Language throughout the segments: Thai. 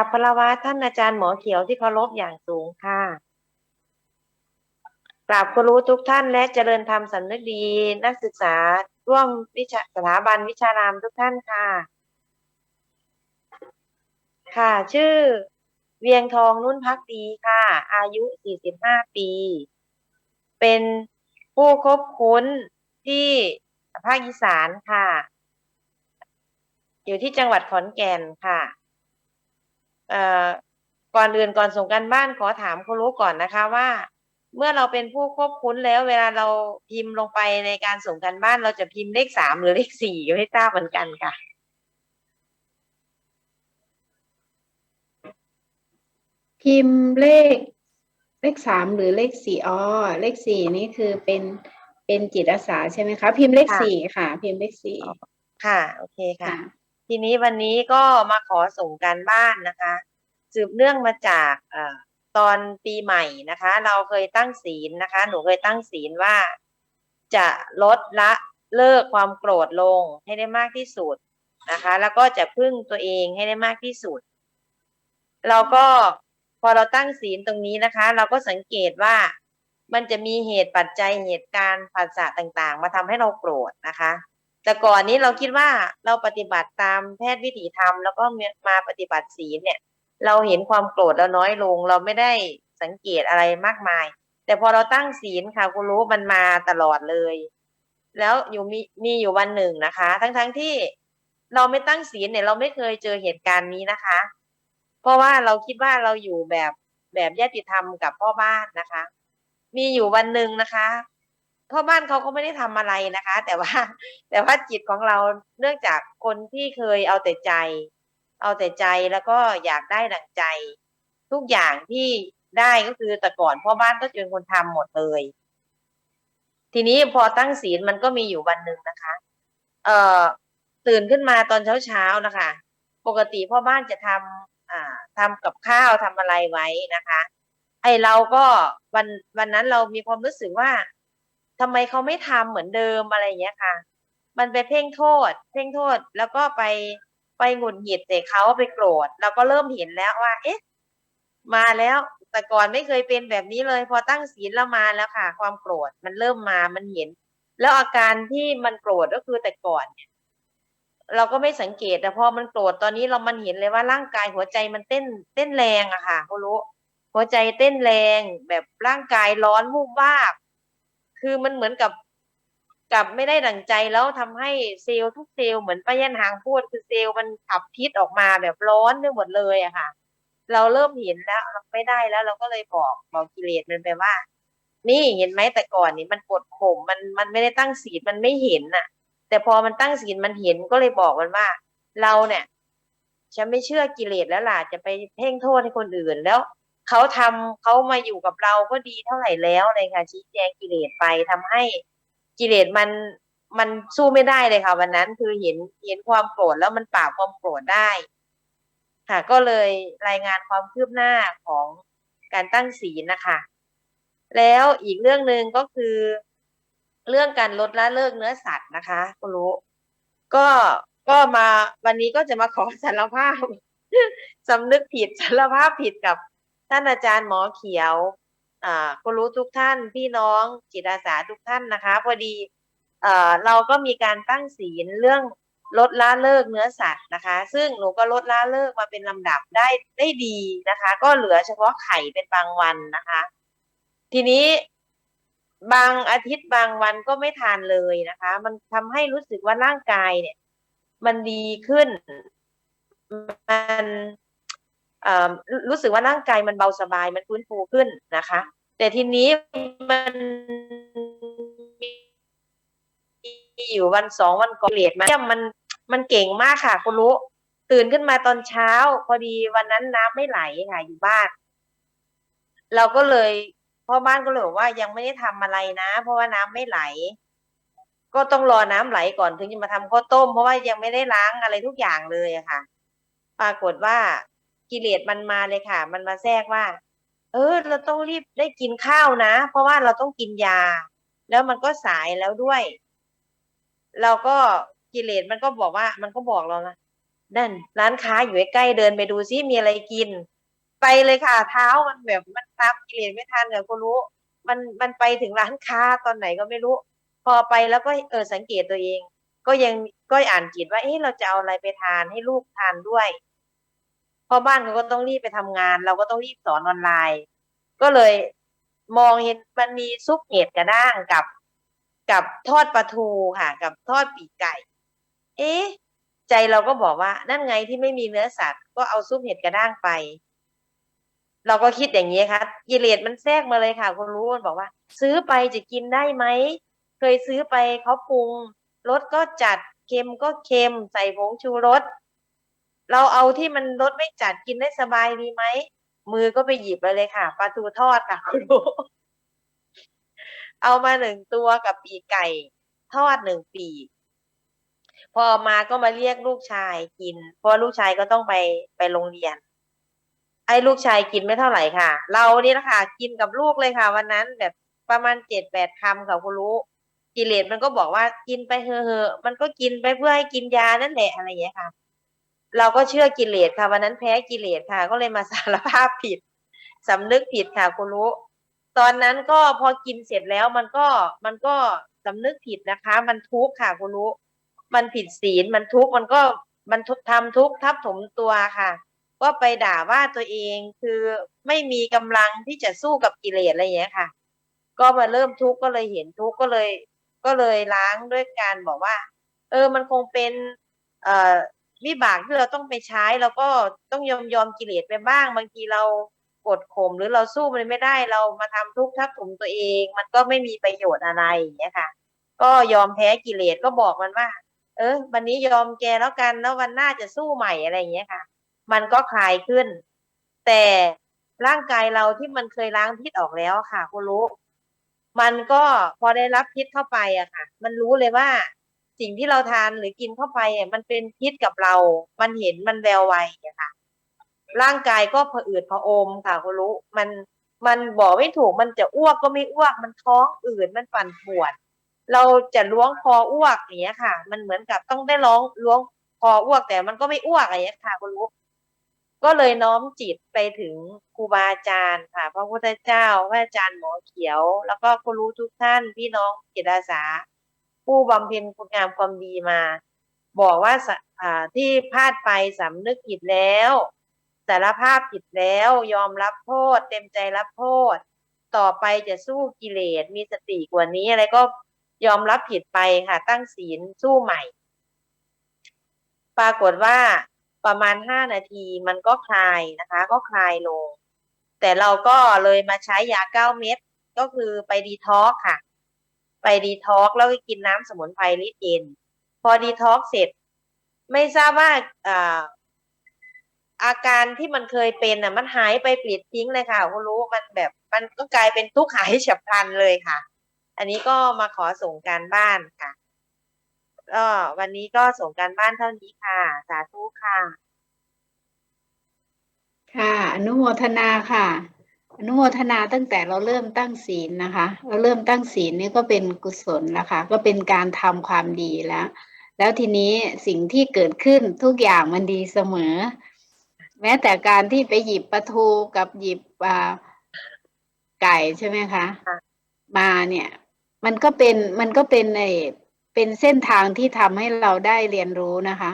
ราบพระวะท่านอาจารย์หมอเขียวที่เคารพอย่างสูงค่ะกราบครูรู้ทุกท่านและเจริญธรรมสำนึกดีนักศึกษาร่วมวิชาสถาบันวิชารามทุกท่านค่ะ ค่ะ ชื่อ เวียงทองนุ่นพักดีค่ะ อายุ 45 ปี เป็นผู้คบคุ้นที่ภาคอีสานค่ะ อยู่ที่จังหวัดขอนแก่นค่ะ ก่อนอื่นก่อนส่งกันบ้านขอถามคุณรู้ก่อนนะคะว่า เมื่อเราเป็นผู้ควบคุ้นแล้ว เวลาเราพิมพ์ลงไปในการส่งกันบ้านเราจะพิมพ์เลขสามหรือเลขสี่ไม่ทราบเหมือนกันค่ะพิมพ์เลขเลขสามหรือเลขสี่อ๋อเลขสี่นี่คือเป็นเป็นจิตอาสาใช่ไหมคะ พิมพ์เลขค่ะสี่ค่ะ พิมพ์เลขสี่ค่ะ โอเคค่ะค่ะ ทีนี้วันนี้ก็มาขอส่งการบ้านนะคะ สืบเนื่องมาจากอตอนปีใหม่นะคะ เราเคยตั้งศีลนะคะ หนูเคยตั้งศีลว่า จะลดละเลิกความโกรธลงให้ได้มากที่สุดนะคะ แล้วก็จะพึ่งตัวเองให้ได้มากที่สุด เราก็พอเราตั้งศีลตรงนี้นะคะ เราก็สังเกตว่ามันจะมีเหตุปัจจัยเหตุการณ์ผัสสะต่างๆ มาทำให้เราโกรธนะคะ แต่ก่อนนี้เราคิดว่าเราปฏิบัติตามแพทย์วิถีธรรม แล้วก็มาปฏิบัติศีลเนี่ย เราเห็นความโกรธเราน้อยลง เราไม่ได้สังเกตอะไรมากมาย แต่พอเราตั้งศีลค่ะคุณรู้มันมาตลอดเลย แล้วอยู่มีมีอยู่วันหนึ่งนะคะ ทั้งๆทที่เราไม่ตั้งศีลเนี่ย เราไม่เคยเจอเหตุการณ์นี้นะคะ เพราะว่าเราคิดว่าเราอยู่แบบแบบญาติธรรมกับพ่อบ้านนะคะ มีอยู่วันหนึ่งนะคะ พ่อบ้านเขาก็ไม่ได้ทำอะไรนะคะ แต่ว่า แต่ว่าจิตของเราเนื่องจากคนที่เคยเอาแต่ใจ เอาแต่ใจแล้วก็อยากได้ดังใจ ทุกอย่างที่ได้ก็คือแต่ก่อนพ่อบ้านก็จะเป็นคนทำหมดเลย ทีนี้พอตั้งศีลมันก็มีอยู่วันหนึ่งนะคะ เอ่อตื่นขึ้นมาตอนเช้าเช้าๆนะคะ ปกติพ่อบ้านจะทำอ่าทำกับข้าวทำอะไรไว้นะคะ ไอเราก็วันวันนั้นเรามีความรู้สึกว่า ทำไมเขาไม่ทำเหมือนเดิมอะไรอย่างเงี้ยค่ะ มันไปเพ่งโทษ เพ่งโทษแล้วก็ไปไปหงุดหงิดใส่เขาไปโกรธเราก็เริ่มเห็นแล้วว่า เอ๊ะ มาแล้วแต่ก่อนไม่เคยเป็นแบบนี้เลย พอตั้งศีลแล้วมาแล้วค่ะ ความโกรธมันเริ่มมามันเห็น แล้วอาการที่มันโกรธก็คือแต่ก่อนเนี่ยเราก็ไม่สังเกตแต่พอมันโกรธตอนนี้เรามันเห็นเลยว่าร่างกายหัวใจมันเต้นเต้นแรงอะค่ะเขารู้หัวใจเต้นแรงแบบร่างกายร้อนวูบวาบ คือมันเหมือนกับกับไม่ได้ดั่งใจแล้วทำให้เซลล์ทุกเซลล์เหมือนป้ายันหางพูดคือเซลล์มันขับพิษออกมาแบบร้อนไปหมดเลยอะค่ะ เราเริ่มเห็นแล้วเราไม่ได้แล้วเราก็เลยบอกบอกกิเลสมันไปว่า นี่เห็นไหมแต่ก่อนนี่มันกดข่มมันมันไม่ได้ตั้งศีลมันไม่เห็นน่ะ แต่พอมันตั้งศีลมันเห็นก็เลยบอกมันว่า เราเนี่ยฉันไม่เชื่อกิเลสแล้วล่ะจะไปเพ่งโทษให้คนอื่นแล้ว เขาทำเขามาอยู่กับเราก็ดีเท่าไหร่แล้วเลยค่ะ ชี้แจงกิเลสไปทำให้กิเลสมันมันสู้ไม่ได้เลยค่ะ วันนั้นคือเห็นเห็นความโกรธแล้วมันปราบความโกรธได้ ค่ะ ก็เลยรายงานความคืบหน้าของการตั้งศีลนะคะ แล้วอีกเรื่องหนึ่งก็คือ เรื่องการลดละเลิกเนื้อสัตว์นะคะคุณรู้ก็ก็มาวันนี้ก็จะมาขอสารภาพสำนึกผิดสารภาพผิดกับ ท่านอาจารย์หมอเขียวคุณรู้ทุกท่านพี่น้องจิตอาสาทุกท่านนะคะ พอดีเราก็มีการตั้งศีลเรื่องลดละเลิกเนื้อสัตว์นะคะ ซึ่งหนูก็ลดละเลิกมาเป็นลำดับได้ได้ดีนะคะ ก็เหลือเฉพาะไข่เป็นบางวันนะคะ ทีนี้บางอาทิตย์บางวันก็ไม่ทานเลยนะคะ มันทำให้รู้สึกว่าร่างกายเนี่ย มันดีขึ้น มัน รู้สึกว่าร่างกายมันเบาสบายมันฟื้นฟูขึ้นนะคะ แต่ทีนี้มันมีอยู่วันสองวันก่อนเลียดมาเยี่ยมมันมันเก่งมากค่ะ คุณรู้ ตื่นขึ้นมาตอนเช้า พอดีวันนั้นน้ำไม่ไหลค่ะอยู่บ้าน เราก็เลยพ่อบ้านก็เลยบอกว่ายังไม่ได้ทำอะไรนะ เพราะว่าน้ำไม่ไหล ก็ต้องรอน้ำไหลก่อนถึงจะมาทำข้าวต้ม เพราะว่ายังไม่ได้ล้างอะไรทุกอย่างเลยอะค่ะ ปรากฏว่า กิเลสมันมาเลยค่ะ มันมาแทรกว่า เออ เราต้องรีบได้กินข้าวนะ เพราะว่าเราต้องกินยา แล้วมันก็สายแล้วด้วย เราก็กิเลสมันก็บอกว่า มันก็บอกเรานะนั่น ร้านค้าอยู่ใกล้เดินไปดูซิมีอะไรกิน ไปเลยค่ะ เท้ามันแบบมันตามกิเลสไม่ทันเนี่ยก็รู้ มันมันไปถึงร้านค้าตอนไหนก็ไม่รู้ พอไปแล้วก็เออสังเกตตัวเอง ก็ยังก็อ่านจิตว่าเอ๊ะเราจะเอาอะไรไปทานให้ลูกทานด้วย พราะบ้านเขาก็ต้องรีบไปทำงาน เราก็ต้องรีบสอนออนไลน์ ก็เลยมองเห็นมันมีซุปเห็ดกระด้างกับ กับทอดปลาทูค่ะ กับทอดปีกไก่ เอ๊ะใจเราก็บอกว่านั่นไงที่ไม่มีเนื้อสัตว์ ก็เอาซุปเห็ดกระด้างไป เราก็คิดอย่างนี้ค่ะกิเลสมันแทรกมาเลยค่ะคุณรู้มันบอกว่า ซื้อไปจะกินได้ไหมเคยซื้อไปเขาปรุงรสก็จัดเค็มก็เค็มใส่ผงชูรส เราเอาที่มันรสไม่จัดกินได้สบายดีไหมมือก็ไปหยิบไปเลยค่ะปลาทูทอดค่ะคุณรู้เอามาหนึ่งตัวกับปีกไก่ทอดหนึ่งปีกพอมาก็มาเรียกลูกชายกิน เพราะลูกชายก็ต้องไปไปโรงเรียน ไอ้ลูกชายกินไม่เท่าไหร่ค่ะ เรานี่แหละคะกินกับลูกเลยค่ะ วันนั้นแบบประมาณเจ็ดแปดคำค่ะคุณรู้กิเลสมันก็บอกว่ากินไปเถอะๆมันก็กินไปเพื่อให้กินยานั่นแหละอะไรอย่างเงี้ยค่ะ เราก็เชื่อกิเลสค่ะวันนั้นแพ้กิเลสค่ะ ก็เลยมาสารภาพผิดสำนึกผิดค่ะคุณรู้ ตอนนั้นก็พอกินเสร็จแล้วมันก็มันก็สำนึกผิดนะคะ มันทุกข์ค่ะคุณรู้ มันผิดศีลมันทุกข์มันก็มันทุกทำทุกข์ทับถมตัวค่ะก็ไปด่าว่าตัวเองคือไม่มีกำลังที่จะสู้กับกิเลสอะไรอย่างเงี้ยค่ะ ก็มาเริ่มทุกข์ก็เลยเห็นทุกข์ก็เลย ก็เลยล้างด้วยการบอกว่า เออมันคงเป็นเอ่อ วิบากที่เราต้องไปใช้แล้วก็ต้องยอมยอมกิเลสไปบ้าง บางทีเรากดข่มหรือเราสู้มันไม่ได้เรามาทำทุกข์ทับถมตัวเอง มันก็ไม่มีประโยชน์อะไรอย่างเงี้ยค่ะ ก็ยอมแพ้กิเลสก็บอกมันว่า เออ วันนี้ยอมแกแล้วกันแล้ววันหน้าจะสู้ใหม่อะไรอย่างเงี้ยค่ะ มันก็คลายขึ้น แต่ร่างกายเราที่มันเคยล้างพิษออกแล้วค่ะคุณรู้ มันก็พอได้รับพิษเข้าไปอะค่ะ มันรู้เลยว่า สิ่งที่เราทานหรือกินเข้าไปมันเป็นพิษกับเรา มันเห็นมันแววไวค่ะ ร่างกายก็ผะอืดผะอมค่ะคุณรู้มันมันบอกไม่ถูกมันจะอ้วกก็ไม่อ้วก มันท้องอืดมันปั่นปวด เราจะล้วงคออ้วกอย่างเงี้ยค่ะ มันเหมือนกับต้องได้ร้องล้วงคออ้วกแต่มันก็ไม่อ้วกอย่างเงี้ยค่ะคุณรู้ก็เลยน้อมจิตไปถึงครูบาอาจารย์ค่ะพระพุทธเจ้าพระอาจารย์หมอเขียว แล้วก็คุณรู้ทุกท่านพี่น้องจิตอาสา ผู้บำเพ็ญคุณงามความดีมา บอกว่าที่พลาดไปสำนึกผิดแล้วสารภาพผิดแล้วยอมรับโทษ เต็มใจรับโทษ ต่อไปจะสู้กิเลสมีสติกว่านี้อะไรก็ยอมรับผิดไปค่ะ ตั้งศีลสู้ใหม่ ปรากฏว่าประมาณห้านาทีมันก็คลายนะคะ ก็คลายลง แต่เราก็เลยมาใช้ยาเก้าเม็ดก็คือไปดีท็อกค่ะ ไปดีท็อกซ์แล้วก็กินน้ำสมุนไพรลิตเย็น พอดีท็อกซ์เสร็จ ไม่ทราบว่าอ่าอาการที่มันเคยเป็นอะ มันหายไปปลิดทิ้งเลยค่ะคุณรู้มันแบบมันก็กลายเป็นทุกข์หายฉับพลันเลยค่ะ อันนี้ก็มาขอส่งการบ้านค่ะก็วันนี้ก็ส่งการบ้านเท่านี้ค่ะ สาธุค่ะ ค่ะ อนุโมทนาค่ะ อนุโมทนาตั้งแต่เราเริ่มตั้งศีลนะคะ เราเริ่มตั้งศีลนี่ก็เป็นกุศลนะคะ ก็เป็นการทำความดีแล้ว แล้วทีนี้สิ่งที่เกิดขึ้นทุกอย่างมันดีเสมอ แม้แต่การที่ไปหยิบปลาทูกับหยิบอ่าไก่ใช่ไหมคะค่ะมาเนี่ย มันก็เป็นมันก็เป็นไอเป็นเส้นทางที่ทำให้เราได้เรียนรู้นะคะ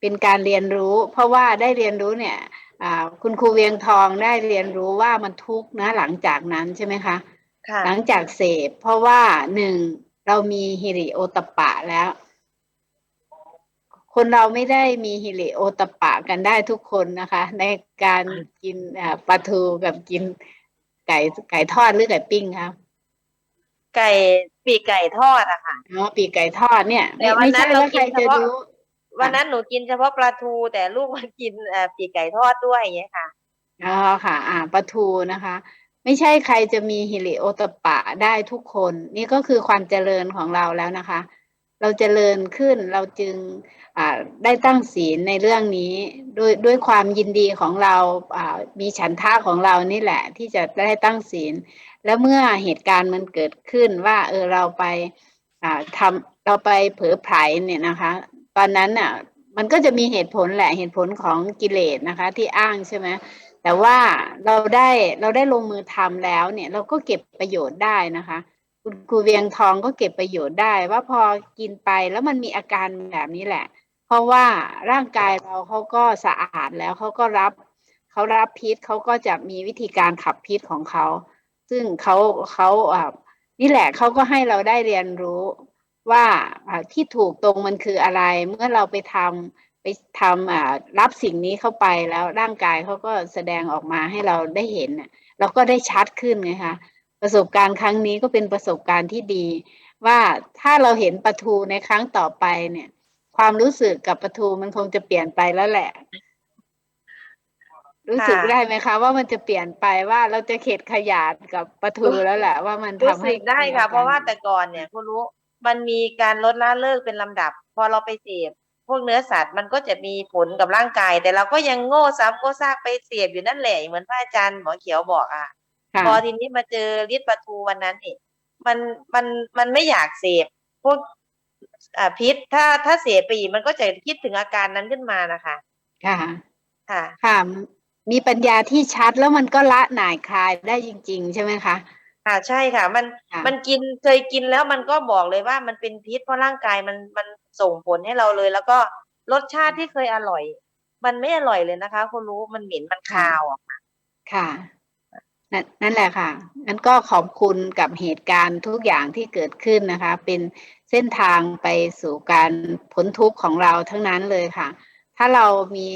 เป็นการเรียนรู้ เพราะว่าได้เรียนรู้เนี่ยอ่า คุณครูเวียงทองได้เรียนรู้ว่ามันทุกข์นะหลังจากนั้นใช่ไหมคะค่ะหลังจากเสพ เพราะว่าหนึ่งเรามีฮิริโอตปปะแล้ว คนเราไม่ได้มีฮิริโอตปปะกันได้ทุกคนนะคะ ในการกินอ่าปลาทูกับกินไก่ไก่ทอดหรือไก่ปิ้งครับไก่ปีกไก่ทอดอะค่ะอ๋อปีกไก่ทอดเนี่ยแต่ไม่วันไม่นั้ใช่นเราว่าใครกินเฉจะพาะรู้ วันนั้นหนูกินเฉพาะปลาทูแต่ลูกมันกินเอ่อปีกไก่ทอดด้วยอย่างเงี้ยค่ะ อ๋อค่ะ อ่าปลาทูนะคะ ไม่ใช่ใครจะมีฮิริโอตปปะได้ทุกคน นี่ก็คือความเจริญของเราแล้วนะคะ เราเจริญขึ้นเราจึงอ่าได้ตั้งศีลในเรื่องนี้ด้วยด้วยความยินดีของเราอ่ามีฉันทะของเรานี่แหละ ที่จะได้ตั้งศีล แล้วเมื่อเหตุการณ์มันเกิดขึ้นว่า เออเราไปอ่าทำเราไปเผลอไผลเนี่ยนะคะ ตอนนั้นน่ะ มันก็จะมีเหตุผลแหละเหตุผลของกิเลสนะคะ ที่อ้างใช่ไหมแต่ว่าเราได้เราได้ลงมือทำแล้วเนี่ยเราก็เก็บประโยชน์ได้นะคะ คุณครูเวียงทองก็เก็บประโยชน์ได้ ว่าพอกินไปแล้วมันมีอาการแบบนี้แหละ เพราะว่าร่างกายเราเขาก็สะอาดแล้วเขาก็รับเขารับพิษเขาก็จะมีวิธีการขับพิษของเขา ซึ่งเขาเขาอ่านี่แหละเขาก็ให้เราได้เรียนรู้ ว่าอ่าที่ถูกตรงมันคืออะไร เมื่อเราไปทำไปทำอ่ารับสิ่งนี้เข้าไปแล้วร่างกายเขาก็แสดงออกมาให้เราได้เห็นน่ะเราก็ได้ชัดขึ้นไงคะประสบการณ์ครั้งนี้ก็เป็นประสบการณ์ที่ดี ว่าถ้าเราเห็นปลาทูในครั้งต่อไปเนี่ย ความรู้สึกกับปลาทูมันคงจะเปลี่ยนไปแล้วแหละ รู้สึกค่ะได้ไหมคะ ว่ามันจะเปลี่ยนไปว่าเราจะเข็ดขยาดกับปลาทูแล้วแหละ ว่ามันรู้ทำให้สึกได้ค่ะมีอเพราะว่าแต่ก่อนเนี่ยคุณรู้ มันมีการลดละเลิกเป็นลำดับ พอเราไปเสพพวกเนื้อสัตว์มันก็จะมีผลกับร่างกาย แต่เราก็ยังโง่ซ้ำโง่ซากไปเสพอยู่นั่นแหละเหมือนพระอาจารย์หมอเขียวบอกอะค่ะพอทีนี้มาเจอฤทธิ์ปลาทูวันนั้นนี่มันมันมันไม่อยากเสพพวกอ่าพิษถ้าถ้าเสพไปอีกมันก็จะคิดถึงอาการนั้นขึ้นมานะคะ ค่ะ ค่ะ ค่ะ มีปัญญาที่ชัดแล้วมันก็ละหน่ายคลายได้จริง ๆ ใช่ไหมคะ ค่ะ ใช่ค่ะ มันค่ะ มันกินเคยกินแล้วมันก็บอกเลยว่ามันเป็นพิษ เพราะร่างกายมันมันส่งผลให้เราเลย แล้วก็รสชาติที่เคยอร่อย มันไม่อร่อยเลยนะคะ คุณรู้มันเหม็นมันคาวอะค่ะนั่นนั่นแหละค่ะงั้นก็ขอบคุณกับเหตุการณ์ทุกอย่างที่เกิดขึ้นนะคะ เป็นเส้นทางไปสู่การพ้นทุกข์ของเราทั้งนั้นเลยค่ะ ถ้าเรามี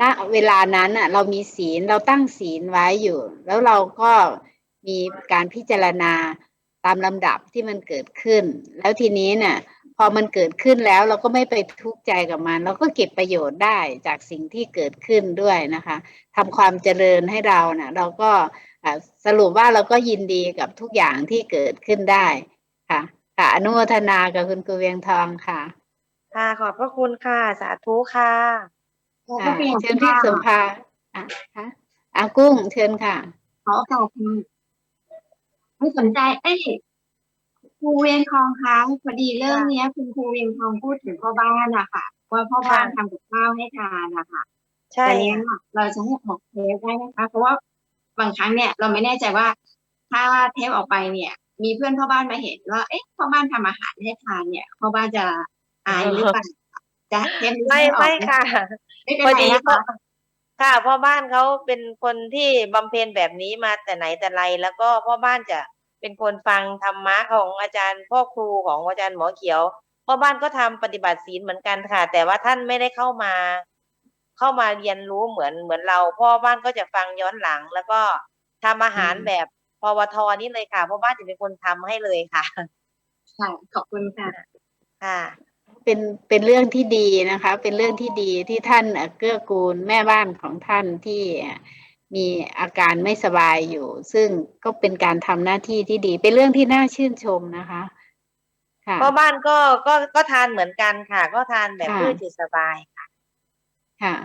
ณเวลานั้นอะ เรามีศีลเราตั้งศีลไว้อยู่ แล้วเราก็ มีการพิจารณาตามลำดับที่มันเกิดขึ้น แล้วทีนี้เนี่ยพอมันเกิดขึ้นแล้วเราก็ไม่ไปทุกข์ใจกับมัน เราก็เก็บประโยชน์ได้จากสิ่งที่เกิดขึ้นด้วยนะคะทำความเจริญให้เราเนะ่ะเราก็อ่าสรุปว่าเราก็ยินดีกับทุกอย่างที่เกิดขึ้นได้ค่ะค่ะอนุโมทนากับคุณกุเวียงทองค่ะ ค่ะขอบพระคุณค่ะ สาธุค่ะอ่าเชิญพี่สมภาอะค่ะอากุ้งเชิญค่ะขอโอกาสค่ะ ไม่สนใจ เอ้ยครูเวียงทองคะพอดีเรื่องเนี้ย คุณครูเวียงทองพูดถึงพ่อบ้านอะค่ะ ว่าพ่อบ้านค่ะทำกับข้าวให้ทานนะคะใช่แต่เนี้ยค่ะเราจะให้ออกเทปได้ไหมคะ เพราะว่าบางครั้งเนี่ยเราไม่แน่ใจว่าถ้าเทปออกไปเนี่ย มีเพื่อนพ่อบ้านมาเห็นว่าเอ๊ะพ่อบ้านทำอาหารให้ทานเนี่ยพ่อบ้านจะอายหรือเปล่าจะเทปนี้ไม่ให้ออกไม่หค่ะไม่เป็นพอไรดีนะก็คะ ค่ะพ่อบ้านเขาเป็นคนที่บำเพ็ญแบบนี้มาแต่ไหนแต่ไร แล้วก็พ่อบ้านจะเป็นคนฟังธรรมะของอาจารย์พ่อครูของอาจารย์หมอเขียวพ่อบ้านก็ทำปฏิบัติศีลเหมือนกันค่ะ แต่ว่าท่านไม่ได้เข้ามา เข้ามาเรียนรู้เหมือนเหมือนเรา พ่อบ้านก็จะฟังย้อนหลัง แล้วก็ทำอาหารอืมแบบพวทนี่เลยค่ะพ่อบ้านจะเป็นคนทำให้เลยค่ะค่ะขอบคุณค่ะค่ะ เป็นเป็นเรื่องที่ดีนะคะ เป็นเรื่องที่ดีที่ท่านเอ่อเกื้อกูลแม่บ้านของท่านที่มีอาการไม่สบายอยู่ ซึ่งก็เป็นการทำหน้าที่ที่ดี เป็นเรื่องที่น่าชื่นชมนะคะค่ะพ่อบ้านก็ก็ก็ทานเหมือนกันค่ะ ก็ทานแบบค่ะพืชจิตสบายค่ะ ค่ะ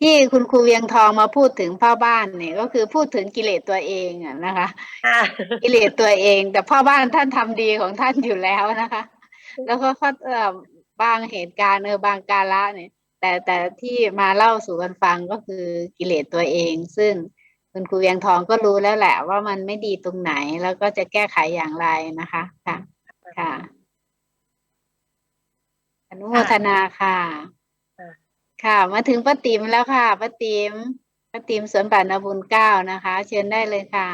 ที่คุณครูเวียงทองมาพูดถึงพ่อบ้านเนี่ย ก็คือพูดถึงกิเลสตัวเองอะนะคะค่ะกิเลสตัวเอง แต่พ่อบ้านท่านทำดีของท่านอยู่แล้วนะคะ แล้วก็เขาเอ่อ บางเหตุการณ์เออบางกาละเนี่ย แต่แต่ที่มาเล่าสู่กันฟังก็คือกิเลสตัวเอง ซึ่งคุณครูเวียงทองก็รู้แล้วแหละ ว่ามันไม่ดีตรงไหนแล้วก็จะแก้ไขอย่างไรนะคะค่ะค่ะอนุโมทนาค่ะ ค่ะค่ะมาถึงป้าติ๋มแล้วค่ะป้าติ๋มป้าติ๋มสวนป่านนาบุญเก้านะคะ เชิญได้เลยค่ะ